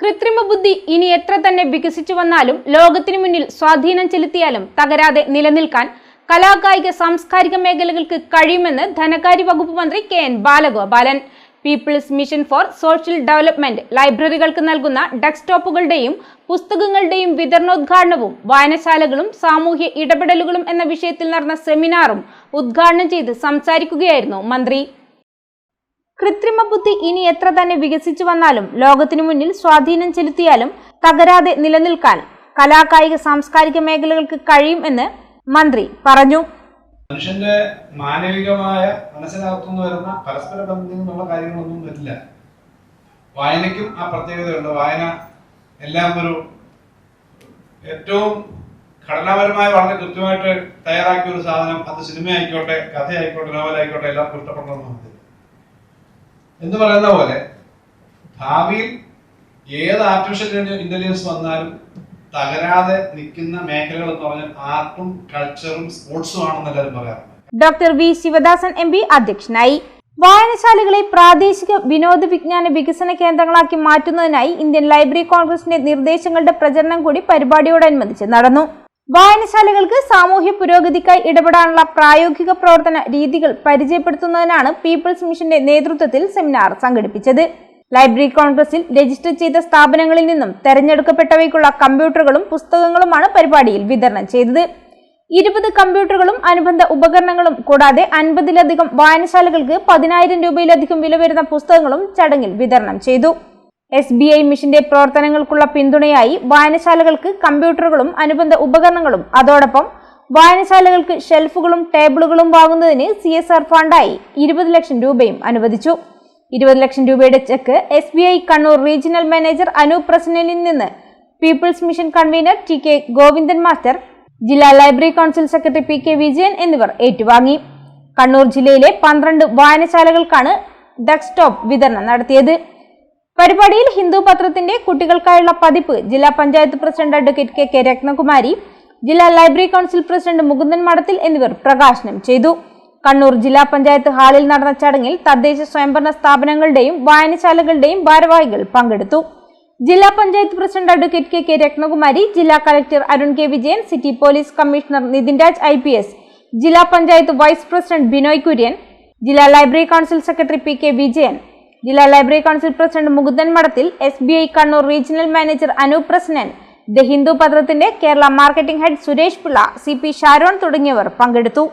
കൃത്രിമ ബുദ്ധി ഇനി എത്ര തന്നെ വികസിച്ചു വന്നാലും ലോകത്തിനു മുന്നിൽ സ്വാധീനം ചെലുത്തിയാലും തകരാതെ നിലനിൽക്കാൻ കലാകായിക സാംസ്കാരിക മേഖലകൾക്ക് കഴിയുമെന്ന് ധനകാര്യ വകുപ്പ് മന്ത്രി K N Balagopalan. People's mission for social development ലൈബ്രറികൾക്ക് നൽകുന്ന ഡെസ്ക്ടോപ്പുകളുടെയും പുസ്തകങ്ങളുടെയും വിതരണോദ്ഘാടനവും വായനശാലകളും സാമൂഹ്യ ഇടപെടലുകളും എന്ന വിഷയത്തിൽ നടന്ന സെമിനാറും ഉദ്ഘാടനം ചെയ്ത് സംസാരിക്കുകയായിരുന്നു മന്ത്രി. കൃത്രിമ ബുദ്ധി ഇനി എത്ര തന്നെ വികസിച്ചു വന്നാലും ലോകത്തിനു മുന്നിൽ സ്വാധീനം ചെലുത്തിയാലും തകരാതെ നിലനിൽക്കാൻ കലാകായിക സാംസ്കാരിക മേഖലകൾക്ക് കഴിയും എന്ന് മന്ത്രി പറഞ്ഞു. മനുഷ്യന്റെ മാനവികമായ മനസ്സിനകത്തുനിന്ന് വരുന്ന പരസ്പര ബന്ധങ്ങളുള്ള കാര്യങ്ങളൊന്നും വരില്ല വായനയ്ക്കും ആ പ്രത്യേകതയുണ്ട്. വായന എല്ലാം ഒരു ഏറ്റവും ഘടനാപരമായ വളരെ കൃത്യമായിട്ട് തയ്യാറാക്കിയ ഒരു സാധനം. അത് സിനിമ ആയിക്കോട്ടെ കഥയായിക്കോട്ടെ നോവലായിക്കോട്ടെ എല്ലാം എല്ലാവർക്കും ഇഷ്ടപ്പെടണമെന്നില്ല എന്ന് പറയുന്ന പോലെ ഭാവിയിൽ ഏത് ആർട്ടിഫിഷ്യൽ ഇന്റലിജൻസ് വന്നാലും തകരാതെ നിൽക്കുന്ന മേഖലകൾ എന്ന് പറഞ്ഞാൽ ആർട്ടും കൾച്ചറും സ്പോർട്സും ആണെന്ന് എല്ലാവരും പറയാറുണ്ട്. Doctor V Sivadasan M P അധ്യക്ഷനായി. വായനശാലകളെ പ്രാദേശിക വിനോദ വിജ്ഞാന വികസന കേന്ദ്രങ്ങളാക്കി മാറ്റുന്നതിനായി ഇന്ത്യൻ ലൈബ്രറി കോൺഗ്രസിന്റെ നിർദ്ദേശങ്ങളുടെ പ്രചരണം കൂടി പരിപാടിയോടനുബന്ധിച്ച് നടന്നു. വായനശാലകൾക്ക് സാമൂഹ്യ പുരോഗതിക്കായി ഇടപെടാനുള്ള പ്രായോഗിക പ്രവർത്തന രീതികൾ പരിചയപ്പെടുത്തുന്നതിനാണ് പീപ്പിൾസ് മിഷന്റെ നേതൃത്വത്തിൽ സെമിനാർ സംഘടിപ്പിച്ചത്. ലൈബ്രറി കോൺഗ്രസിൽ രജിസ്റ്റർ ചെയ്ത സ്ഥാപനങ്ങളിൽ നിന്നും തെരഞ്ഞെടുക്കപ്പെട്ടവയ്ക്കുള്ള കമ്പ്യൂട്ടറുകളും പുസ്തകങ്ങളുമാണ് പരിപാടിയിൽ വിതരണം ചെയ്തത്. ഇരുപത് കമ്പ്യൂട്ടറുകളും അനുബന്ധ ഉപകരണങ്ങളും കൂടാതെ അൻപതിലധികം വായനശാലകൾക്ക് പതിനായിരം രൂപയിലധികം വില വരുന്ന പുസ്തകങ്ങളും ചടങ്ങിൽ വിതരണം ചെയ്തു. എസ് ബി ഐ മിഷന്റെ പ്രവർത്തനങ്ങൾക്കുള്ള പിന്തുണയായി വായനശാലകൾക്ക് കമ്പ്യൂട്ടറുകളും അനുബന്ധ ഉപകരണങ്ങളും. അതോടൊപ്പം വായനശാലകൾക്ക് ഷെൽഫുകളും ടേബിളുകളും വാങ്ങുന്നതിന് സി എസ് ആർ ഫണ്ടായി ഇരുപത് ലക്ഷം രൂപയും അനുവദിച്ചു. ഇരുപത് ലക്ഷം രൂപയുടെ cheque S B I Kannur regional manager Anoop പ്രസന്നനിൽ നിന്ന് people's mission convener T K Govindan master ജില്ലാ library council secretary P K Vijayan എന്നിവർ ഏറ്റുവാങ്ങി. കണ്ണൂർ ജില്ലയിലെ പന്ത്രണ്ട് വായനശാലകൾക്കാണ് ഡെസ്ക്ടോപ്പ് വിതരണം നടത്തിയത്. പരിപാടിയിൽ ഹിന്ദു പത്രത്തിന്റെ കുട്ടികൾക്കായുള്ള പതിപ്പ് ജില്ലാ panchayat president advocate K K Rathnakumari ജില്ലാ ലൈബ്രറി കൗൺസിൽ പ്രസിഡന്റ് മുകുന്ദൻ മഠത്തിൽ എന്നിവർ പ്രകാശനം ചെയ്തു. കണ്ണൂർ ജില്ലാ പഞ്ചായത്ത് ഹാളിൽ നടന്ന ചടങ്ങിൽ തദ്ദേശ സ്വയംഭരണ സ്ഥാപനങ്ങളുടെയും വായനശാലകളുടെയും ഭാരവാഹികൾ പങ്കെടുത്തു. ജില്ലാ panchayat president advocate K K Rathnakumari ജില്ലാ collector Arun K Vijayan city police commissioner Nithin Raj I ജില്ലാ പഞ്ചായത്ത് വൈസ് പ്രസിഡന്റ് ബിനോയ് കുര്യൻ ജില്ലാ library council secretary P K Vijayan ജില്ലാ library council president Mukundan Madathil S B I Kannur regional manager Anoop Prasannan the Hindu പത്രത്തിന്റെ Kerala marketing head Suresh Pillai C P Sharon തുടങ്ങിയവർ പങ്കെടുത്തു.